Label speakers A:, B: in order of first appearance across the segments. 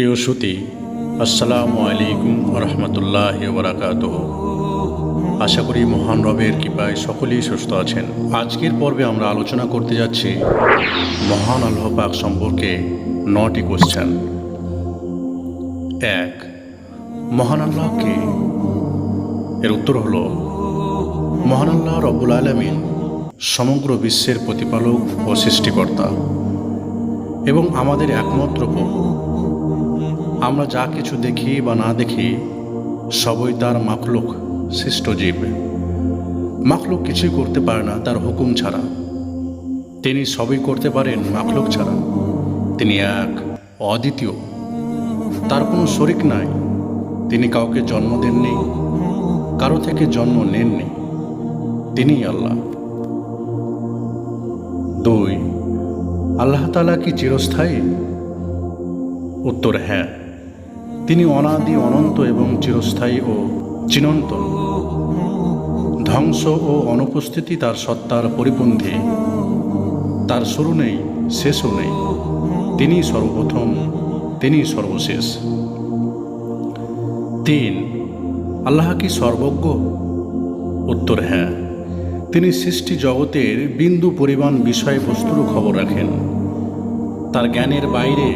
A: প্রিয় শ্রুতি, আসসালামু আলাইকুম রহমতুল্লাহ বরাকাত আশা করি মহান রবের কৃপায় সকলেই সুস্থ আছেন। আজকের পর্বে আমরা আলোচনা করতে যাচ্ছি মহান আল্লাহ পাক সম্পর্কে নটি কোশ্চেন এক, মহান আল্লাহকে এর উত্তর হল, মহান আল্লাহ রব্বুল আলমিন সমগ্র বিশ্বের প্রতিপালক ও সৃষ্টিকর্তা এবং আমাদের একমাত্র আমরা যা কিছু দেখি বা না দেখি, সবই তার মাখলুক, সৃষ্ট জীব। মাখলুক কিছুই করতে পারে না, তার হুকুম ছাড়া। তিনি সবই করতে পারেন, মাখলুক ছাড়া। তিনি এক, অদ্বিতীয়। তার কোনো শরিক নাই। তিনি কাউকে জন্ম দেননি, কারও থেকে জন্ম নেননি। তিনিই আল্লাহ। দুই, আল্লাহ তালা কি চিরস্থায়ী? উত্তর হ্যাঁ। তিনি অনাদি, অনন্ত এবং চিরস্থায়ী ও চিনন্ত ধ্বংস ও অনুপস্থিতি তার সত্তার পরিপন্থী। তার শুরু নেই, শেষও নেই। তিনি সর্বপ্রথম তিনি সর্বশেষ। তিন, আল্লাহ কি সর্বজ্ঞ? উত্তর হ্যাঁ। তিনি সৃষ্টি জগতের বিন্দু পরিমাণ বিষয়বস্তুর খবর রাখেন। তার জ্ঞানের বাইরে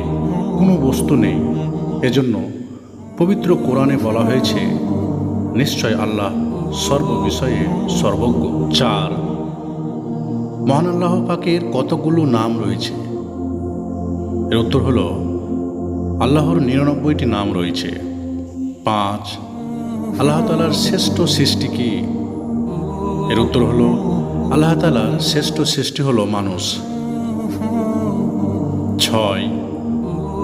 A: কোনো বস্তু নেই। এজন্য পবিত্র কোরআনে বলা হয়েছে, নিশ্চয় আল্লাহ সর্ববিষয়ে সর্বজ্ঞ। চার, মহান আল্লাহ পাকের কতগুলো নাম রয়েছে? এর উত্তর হল, আল্লাহর নিরানব্বইটি নাম রয়েছে। পাঁচ, আল্লাহ তালার শ্রেষ্ঠ সৃষ্টি কি? এর উত্তর হল, আল্লাহ তালার শ্রেষ্ঠ সৃষ্টি হল মানুষ। ছয়,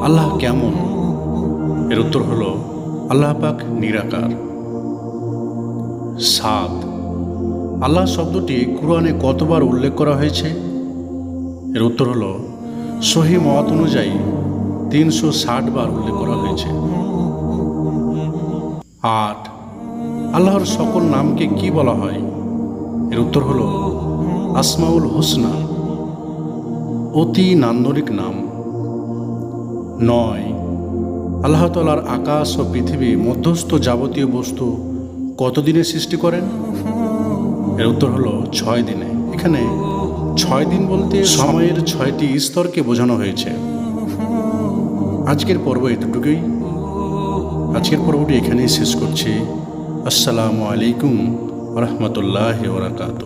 A: আল্লাহ কেমন? এর উত্তর হল আল্লাহ পাক নিরাকার। সাত। আল্লাহ শব্দটি কোরআনে কতবার উল্লেখ করা হয়েছে? এর উত্তর হল সহি মত অনুযায়ী তিনশো ষাট বার উল্লেখ করা হয়েছে। আট। আল্লাহর সকল নামকে কি বলা হয়? এর উত্তর হল আসমাউল হোসনা। অতি নান্দনিক নাম। নয়। আল্লাহ তালার আকাশ ও পৃথিবী মধ্যস্থ যাবতীয় বস্তু কতদিনে সৃষ্টি করেন? এর উত্তর হলো ছয় দিনে। এখানে ছয় দিন বলতে সময়ের ছয়টি স্তরকে বোঝানো হয়েছে। আজকের পর্ব এতটুকুই। আজকের পর্বটি এখানেই শেষ করছি। আসসালামু আলাইকুম রহমতুল্লাহ ওরাকাতু